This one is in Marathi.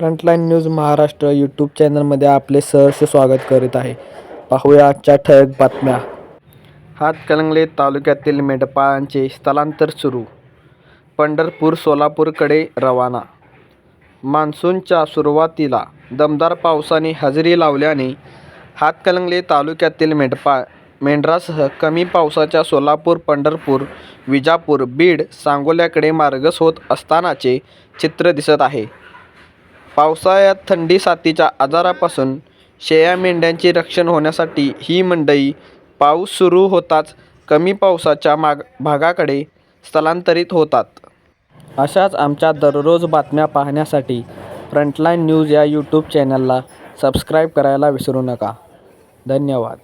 फ्रंटलाईन न्यूज महाराष्ट्र यूट्यूब चॅनलमध्ये आपले सहर्ष स्वागत करीत आहे. पाहूया आजच्या ठळक बातम्या. हातकणंगले तालुक्यातील मेंढपाळांचे स्थलांतर सुरू. पंढरपूर सोलापूरकडे रवाना. मान्सूनच्या सुरुवातीला दमदार पावसाने हजेरी लावल्याने हातकणंगले तालुक्यातील मेंढपाळ मेंढरासह कमी पावसाच्या सोलापूर पंढरपूर विजापूर बीड सांगोल्याकडे मार्गस होत असतानाचे चित्र दिसत आहे. पावसाळ्यात थंडी साथीच्या आजारापासून शेळ्या मेंढ्यांचे रक्षण होण्यासाठी ही मंडई पाऊस सुरू होताच कमी पावसाच्या माग भागाकडे स्थलांतरित होतात. अशाच आमच्या दररोज बातम्या पाहण्यासाठी फ्रंटलाईन न्यूज या यूट्यूब चॅनलला सबस्क्राईब करायला विसरू नका. धन्यवाद.